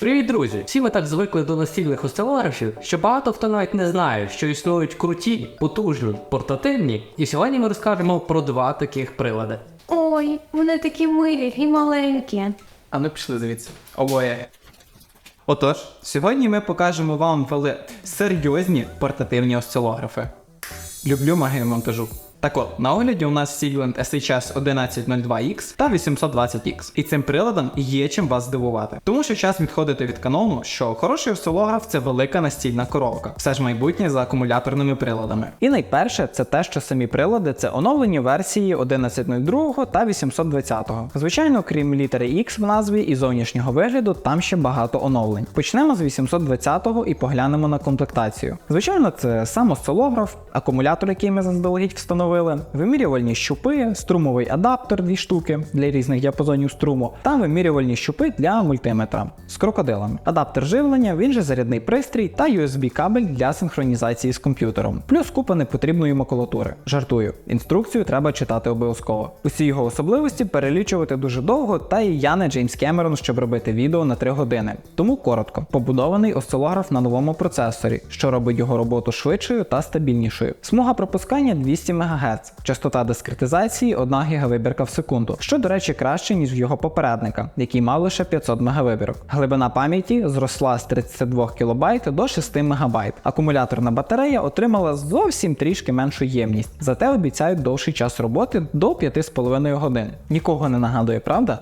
Привіт, друзі! Всі ми так звикли до настільних осцилографів, що багато хто навіть не знає, що існують круті, потужні, портативні. І сьогодні ми розкажемо про два таких прилади. Ой, вони такі милі і маленькі. А ну пішли звідси. Обоє. Отож, сьогодні ми покажемо вам вели... серйозні портативні осцилографи. Люблю магію монтажу. Так от, на огляді у нас Siglent SHS 1102X та 820X. І цим приладом є чим вас здивувати. Тому що час відходити від канону, що хороший осцилограф це велика настільна коробка. Все ж майбутнє за акумуляторними приладами. І найперше, це те, що самі прилади це оновлені версії 1102 та 820. Звичайно, крім літери X в назві і зовнішнього вигляду, там ще багато оновлень. Почнемо з 820 і поглянемо на комплектацію. Звичайно, це сам осцилограф, акумулятор, який ми заздалегідь встановили, вимірювальні щупи, струмовий адаптер дві штуки для різних діапазонів струму, та вимірювальні щупи для мультиметра з крокодилами. Адаптер живлення, він же зарядний пристрій та USB-кабель для синхронізації з комп'ютером, плюс купа непотрібної макулатури. Жартую, інструкцію треба читати обов'язково. Усі його особливості перелічувати дуже довго, та і я не Джеймс Кемерон, щоб робити відео на 3 години. Тому коротко, побудований осцилограф на новому процесорі, що робить його роботу швидшою та стабільнішою. Смуга пропускання 200 МГц, частота дискретизації 1 гігавибірка в секунду, що, до речі, краще, ніж в його попередника, який мав лише 500 мегавибірок. Глибина пам'яті зросла з 32 кБ до 6 МБ. Акумуляторна батарея отримала зовсім трішки меншу ємність, зате обіцяють довший час роботи до 5,5 годин. Нікого не нагадує, правда?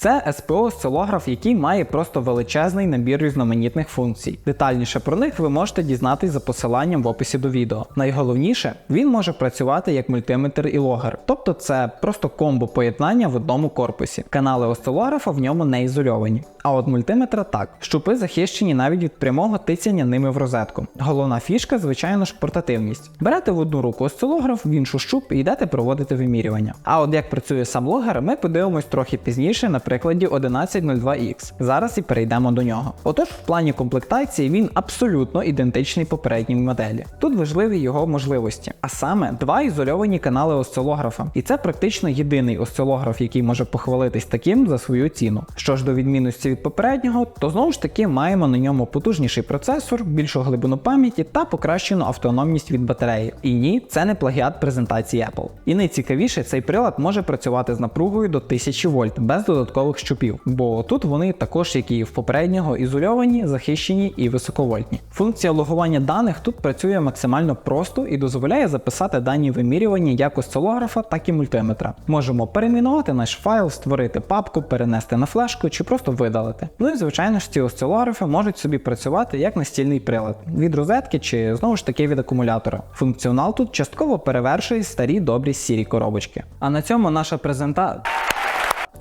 Це СПО осцилограф, який має просто величезний набір різноманітних функцій. Детальніше про них ви можете дізнатись за посиланням в описі до відео. Найголовніше, він може працювати як мультиметр і логер, тобто це просто комбо поєднання в одному корпусі. Канали осцилографа в ньому не ізольовані. А от мультиметра так. Щупи захищені навіть від прямого тицяння ними в розетку. Головна фішка, звичайно ж, портативність. Берете в одну руку осцилограф, в іншу щуп і йдете проводити вимірювання. А от як працює сам логер, ми подивимось трохи пізніше на прикладі 1102X. Зараз і перейдемо до нього. Отож, в плані комплектації він абсолютно ідентичний попередній моделі. Тут важливі його можливості, а саме два ізольовані канали осцилографа. І це практично єдиний осцилограф, який може похвалитись таким за свою ціну. Що ж до відмінності від попереднього, то знову ж таки маємо на ньому потужніший процесор, більшу глибину пам'яті та покращену автономність від батареї. І ні, це не плагіат презентації Apple. І найцікавіше, цей прилад може працювати з напругою до 1000 вольт без додаткових щупів, бо тут вони також, як і в попереднього, ізольовані, захищені і високовольтні. Функція логування даних тут працює максимально просто і дозволяє записати дані вимірювання як осцилографа, так і мультиметра. Можемо перейменувати наш файл, створити папку, перенести на флешку чи просто видалити. Ну і звичайно ж ці осцилографи можуть собі працювати як настільний прилад від розетки чи знову ж таки від акумулятора. Функціонал тут частково перевершує старі добрі сірі коробочки. А на цьому наша презентація.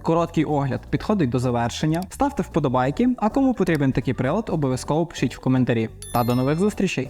Короткий огляд підходить до завершення. Ставте вподобайки, а кому потрібен такий прилад, обов'язково пишіть в коментарі. Та до нових зустрічей!